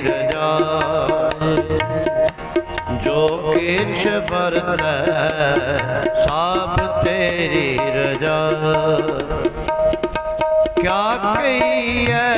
ਰਜਾਈ ਜੋ ਕਿਛ ਵਰਤੈ ਸਾਬ ਤੇਰੀ ਰਜਾ। ਕਿਆ ਕਹੀਐ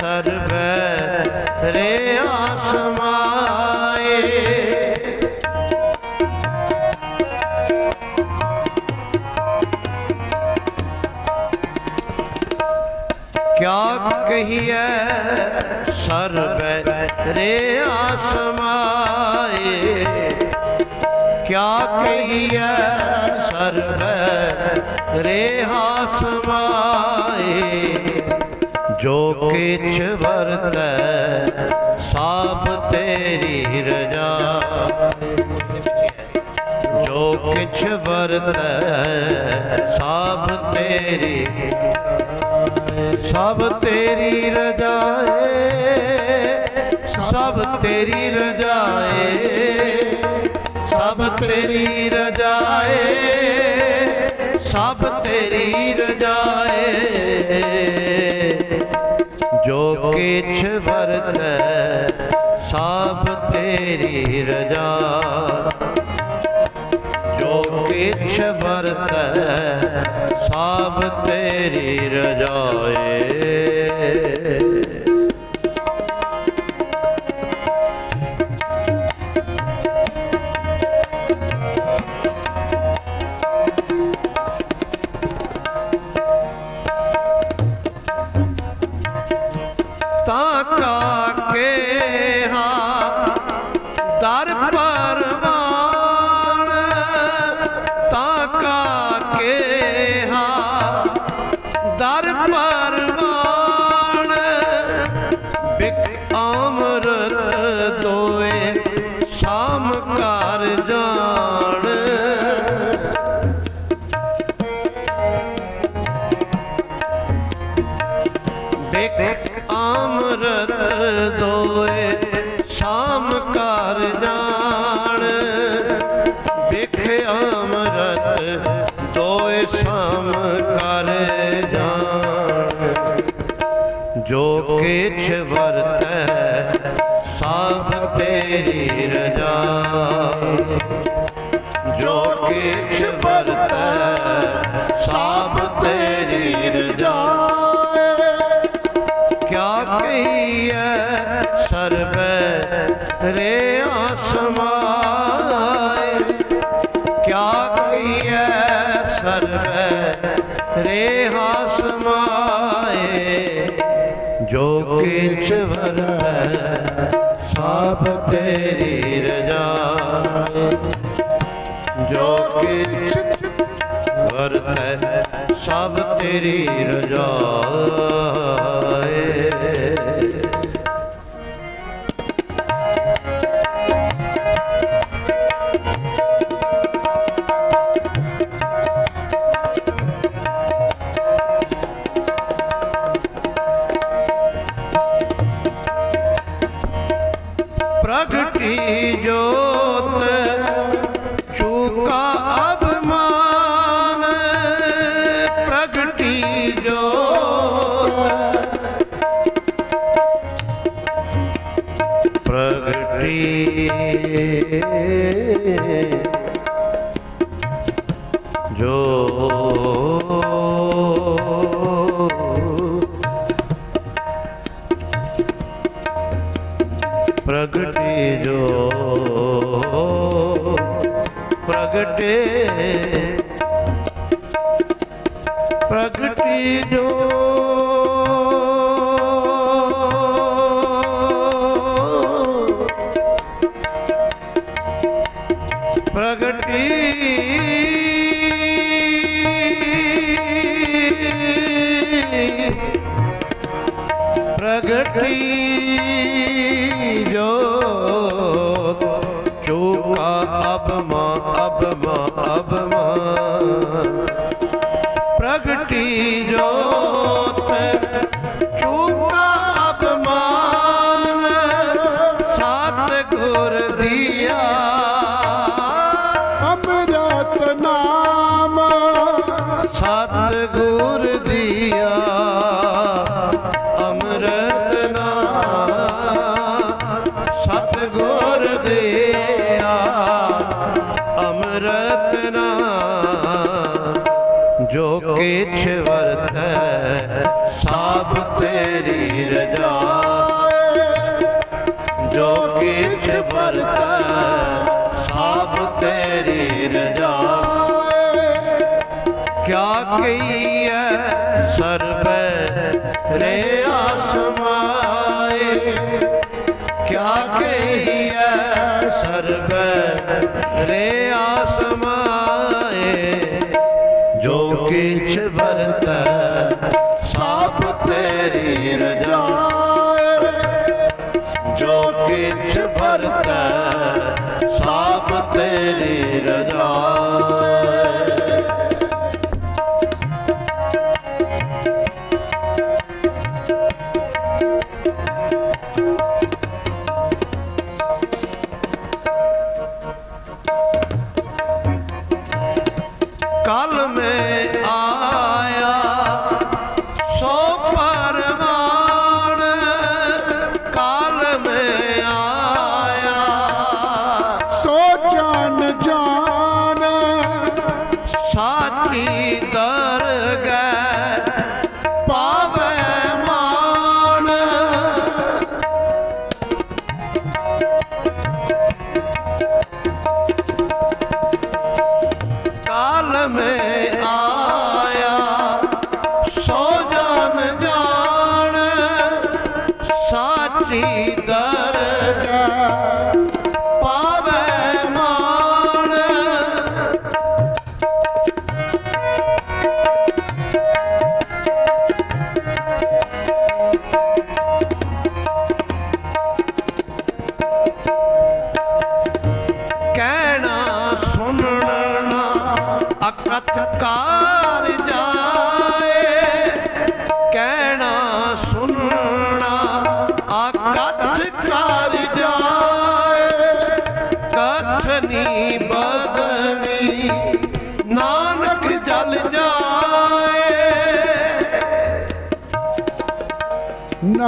ਸਰਬੈ ਰੇ ਆਸਮਾਏ ਕਿਆ ਕਹੀਐ? ਸਰਬੈ ਰੇ ਆਸਮਾਏ। ਕਿਆ ਕਹੀਐ? ਸਰਬੈ ਰੇ ਆਸਮਾਏ। ਜੋ ਕਿਛ ਵਰਤੈ ਸਭ ਤੇਰੀ ਰਜਾ। ਜੋ ਕਿਛ ਵਰਤੈ, ਸਾਬ ਤੇਰੀ ਸਭ ਤੇਰੀ ਰਜਾਏ ਸਭ ਤੇਰੀ ਰਜਾਏ ਸਭ ਤੇਰੀ ਰਜਾਏ ਸਭ ਤੇਰੀ ਰਜਾਏ ਜੋ ਕਿਛ ਵਰਤੈ, ਸਭ ਤੇਰੀ ਰਜਾ। ਜੋ ਕਿਛ ਵਰਤੈ ਸਭ ਤੇਰੀ ਰਜਾਏ। ਤੇਰੀ ਰਜਾ। ਜੋ ਕਿਛ ਵਰਤੈ ਸਭ ਤੇਰੀ ਰਜਾ ਕਿਆ ਕਹੀਐ, ਸਰਬੈ ਰੇ ਆਸਮਾਏ। ਕਿਆ ਕਹੀਐ, ਸਰਬੈ ਰੇ ਆਸਮਾਏ। ਜੋ ਕਿਛ ਵਰਤੈ ਸਭ ਤੇਰੀ ਰਜਾ। ਜੋ ਕਿਛ ਵਰਤੈ ਸਭ ਤੇਰੀ ਰਜਾਏ ਪ੍ਰਗਟੇ ਜੋ ਪ੍ਰਗਟੇ ਪ੍ਰਗਟੀ ਜੋ ਪ੍ਰਗਟੀ ਪ੍ਰਗਟੀ ਜੋਤ ਚੂਕਾ? ਅਬਮਾ ਅਬਮਾ ਅਬਮਾ ਪ੍ਰਗਟੀ ਜੋ ਕਿਛ ਵਰਤੈ, ਸਭ ਤੇਰੀ ਰਜਾ। ਜੋ ਕਿਛ ਵਰਤੈ, ਸਭ ਤੇਰੀ ਰਜਾ। ਕਿਆ ਕਹੀਐ ਸਰਬੈ ਰੇ ਆਸਮਾਏ? ਕਿਆ ਕਹੀਐ ਸਰਬੈ ਰੇ ਆਸਮਾਏ? ਤੇਰੀ ਰਜਾ ਜੋ ਕਿਛ ਵਰਤੈ ਸਭ ਤੇਰੀ ਰਜਾ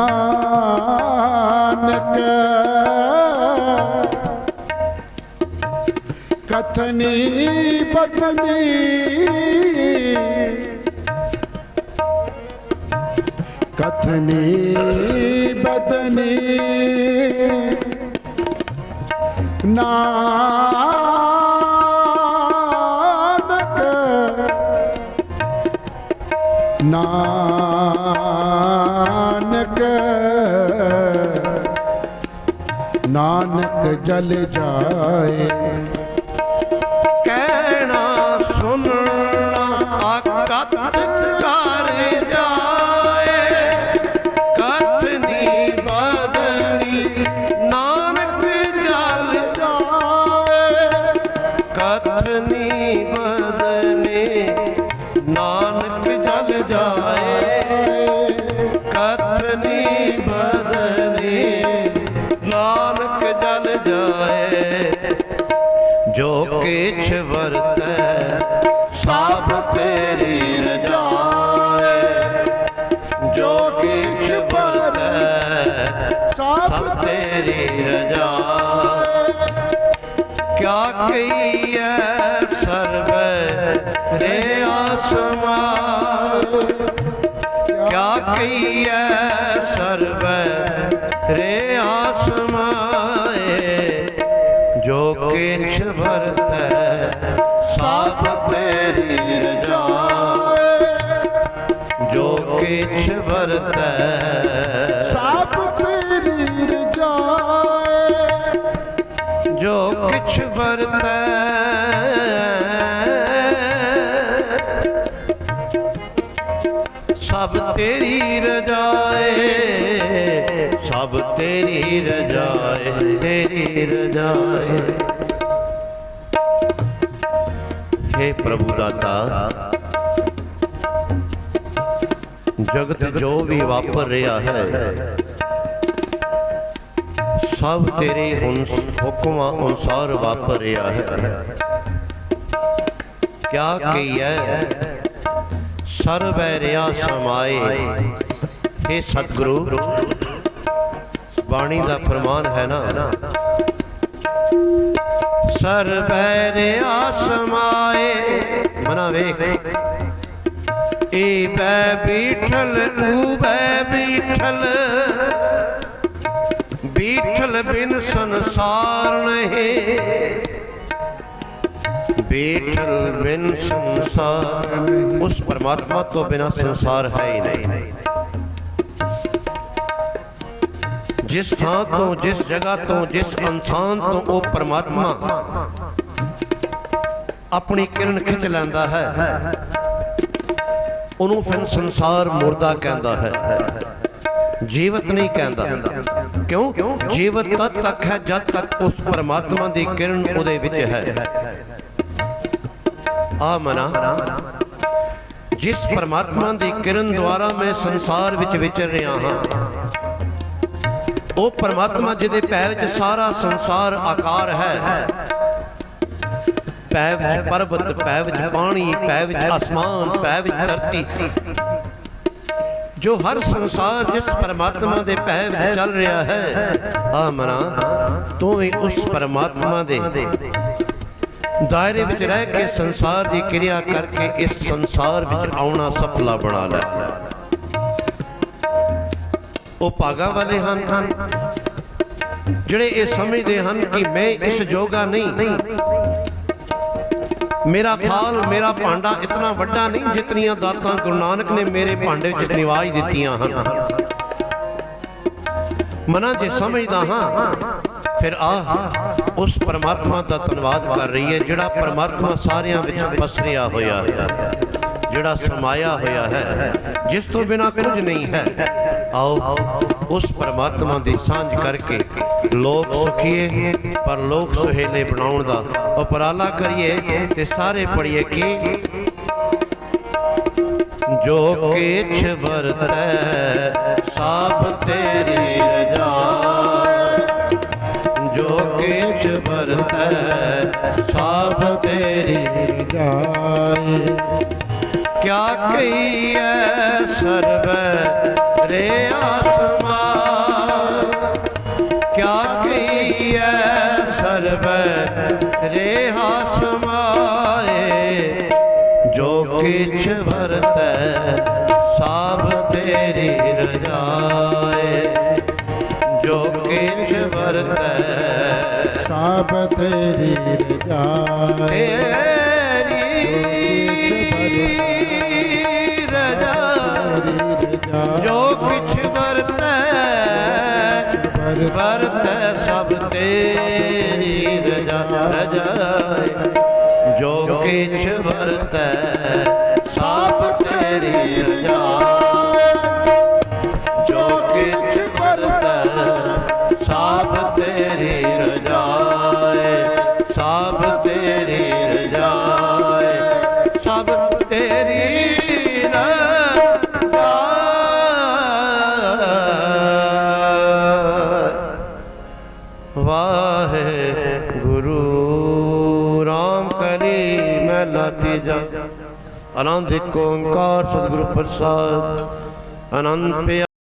ਨਾਨਕ। ਕਥਨੀ ਬਤਨੀ ਕਥਨੀ ਬਦਨੀ ਨਾ ਨਾਨਕ ਜਲ ਜਾਏ। ਕਹਿਣਾ ਸੁਣਨਾ ਅਕਥ ਕਰ ਕਿਆ ਕਹੀਐ ਸਰਬੈ ਰੇ ਆਸਮਾਨ ਕਿਆ ਕਹੀਐ ਸਰਬੈ ਰੇ ਆਸਮਾਏ ਜੋ ਕਿਛ ਵਰਤੈ ਸਭ ਤੇਰੀ ਰਜਾ ਜੋ ਕਿਛ ਵਰਤੈ ਜੋ ਕਿਛ ਵਰਤੈ। ਸਭ ਤੇਰੀ ਰਜਾਏ, ਸਭ ਤੇਰੀ ਰਜਾਏ ਤੇਰੀ ਰਜਾਏ। हे ਪ੍ਰਭੂ ਦਾਤਾ, ਜਗਤ ਜੋ ਵੀ ਵਾਪਰ ਰਿਹਾ ਹੈ ਸਭ ਤੇਰੇ ਹੁਕਮਾਂ ਅਨੁਸਾਰ ਵਾਪਰ ਰਿਹਾ ਹੈ। ਕਿਆ ਕਹੀਐ? ਸਰਬੈ ਰਿਆ ਸਮਾਏ। हे ਸਤਿਗੁਰੂ, ਬਾਣੀ ਦਾ ਫਰਮਾਨ ਹੈ ਨਾ। ਸਰਬੈ ਰਿਆ ਸਮਾਏ। ਮਨਾ ਵੇਖ। ਏ ਬੈ ਬੀਠਲ ਊ ਬੈ ਬੀਠਲ। ਬਿਨ ਸੰਸਾਰ ਨਹੀਂ? ਬੀਠਲ ਬਿਨ ਸੰਸਾਰ ਉਸ ਪਰਮਾਤਮਾ ਤੋਂ ਬਿਨਾ ਸੰਸਾਰ ਹੈ ਹੀ ਨਹੀਂ। ਜਿਸ ਥਾਂ ਤੋਂ, ਜਿਸ ਜਗ੍ਹਾ ਤੋਂ, ਜਿਸ ਇਨਸਾਨ ਤੋਂ ਉਹ ਪਰਮਾਤਮਾ ਆਪਣੀ ਕਿਰਨ ਖਿੱਚ ਲੈਂਦਾ ਹੈ, ਉਹਨੂੰ ਫਿਰ ਸੰਸਾਰ ਮੁਰਦਾ ਕਹਿੰਦਾ ਹੈ। ਜੀਵਤ ਨਹੀਂ ਕਹਿੰਦਾ। ਕਿਉਂ? ਜੀਵਤ ਤਦ ਤੱਕ ਹੈ ਜਦ ਤੱਕ ਉਸ ਪਰਮਾਤਮਾ ਦੀ ਕਿਰਨ ਉਹਦੇ ਵਿੱਚ ਹੈ। ਆ ਮਨਾ। ਜਿਸ ਪਰਮਾਤਮਾ ਦੀ ਕਿਰਨ ਦੁਆਰਾ ਮੈਂ ਸੰਸਾਰ ਵਿੱਚ ਵਿਚਰ ਰਿਹਾ ਹਾਂ, ਉਹ ਪਰਮਾਤਮਾ ਜਿਹਦੇ ਪੈ ਵਿੱਚ ਸਾਰਾ ਸੰਸਾਰ ਆਕਾਰ ਹੈ। ਪੈ ਵਿੱਚ ਪਰਬਤ ਪੈ ਵਿੱਚ ਪਾਣੀ ਪੈ ਵਿੱਚ ਆਸਮਾਨ ਪੈ ਵਿੱਚ ਧਰਤੀ। ਜੋ ਹਰ ਸੰਸਾਰ ਜਿਸ ਪਰਮਾਤਮਾ ਦੇ ਪੈ ਵਿੱਚ ਚੱਲ ਰਿਹਾ ਹੈ। ਆ ਮਨਾ ਤੂੰ ਵੀ ਉਸ ਪਰਮਾਤਮਾ ਦੇ। ਦਾਇਰੇ ਵਿੱਚ ਰਹਿ ਕੇ ਸੰਸਾਰ ਦੀ ਕਿਰਿਆ ਕਰਕੇ ਇਸ ਸੰਸਾਰ ਵਿੱਚ ਆਉਣਾ ਸਫਲਾ ਬਣਾ ਲੈ। ਉਹ ਭਾਗਾ ਵਾਲੇ ਹਨ, ਜਿਹੜੇ ਇਹ ਸਮਝਦੇ ਹਨ ਕਿ ਮੈਂ ਇਸ ਜੋਗਾ ਨਹੀਂ। ਮੇਰਾ ਥਾਲ ਮੇਰਾ ਭਾਂਡਾ ਇਤਨਾ ਵੱਡਾ ਨਹੀਂ ਜਿਤਨੀਆਂ ਦਾਤਾਂ ਗੁਰੂ ਨਾਨਕ ਨੇ ਮੇਰੇ ਭਾਂਡੇ ਵਿੱਚ ਨਿਵਾਜ ਦਿੱਤੀਆਂ ਹਨ। ਮਨਾ ਜੇ ਸਮਝਦਾ ਹਾਂ ਫਿਰ ਆ ਉਸ ਪਰਮਾਤਮਾ ਦਾ ਧੰਨਵਾਦ ਕਰ ਰਹੀ ਹੈ ਜਿਹੜਾ ਪਰਮਾਤਮਾ ਸਾਰਿਆਂ ਵਿੱਚ ਪਸਰਿਆ ਹੋਇਆ ਹੈ। ਜਿਹੜਾ ਸਮਾਇਆ ਹੋਇਆ ਹੈ ਜਿਸ ਤੋਂ ਬਿਨਾ ਕੁਝ ਨਹੀਂ ਹੈ। ਆਓ, ਉਸ ਪਰਮਾਤਮਾ ਦੀ ਸਾਂਝ ਕਰਕੇ ਲੋਕ ਸੁਖੀਏ, ਪਰ ਲੋਕ ਸੁਹੇਲੇ ਬਣਾਉਣ ਦਾ ਉਪਰਾਲਾ ਕਰੀਏ ਤੇ ਸਾਰੇ ਪੜੀਏ ਕਿ ਜੋ ਕਿਛ ਵਰਤੈ ਸਭ ਤੇਰੀ ਰਜਾ। ਜੋ ਕਿਛ ਵਰਤੈ ਸਭ ਤੇਰੀ ਜਾਏ ਕਿਆ ਕਹੀਐ ਸਰਬੈ ਰੇ ਆਸਮਾਨ। ਕਿਆ ਕਹੀਐ ਸਰਬੈ ਰੇ ਆਸਮਾਏ ਜੋ ਕਿਛ ਵਰਤੈ ਸਭ ਤੇਰੀ ਰਜਾਏ। ਜੋ ਕਿਛ ਵਰਤੈ ਸਭ ਤੇਰੀ ਰਜਾਏ। ਵਰਤੈ ਸਭ ਤੇਰੀ ਰਜਾ ਰਜਾਏ ਜੋ ਕਿਛ ਵਰਤੈ ਸਭ ਤੇਰੀ ਰਜਾ। ਆਨੰਦ ਇੱਕ ਓੰਕਾਰ ਸਤਿਗੁਰੂ ਪ੍ਰਸਾਦ ਆਨੰਦ ਪਿਆ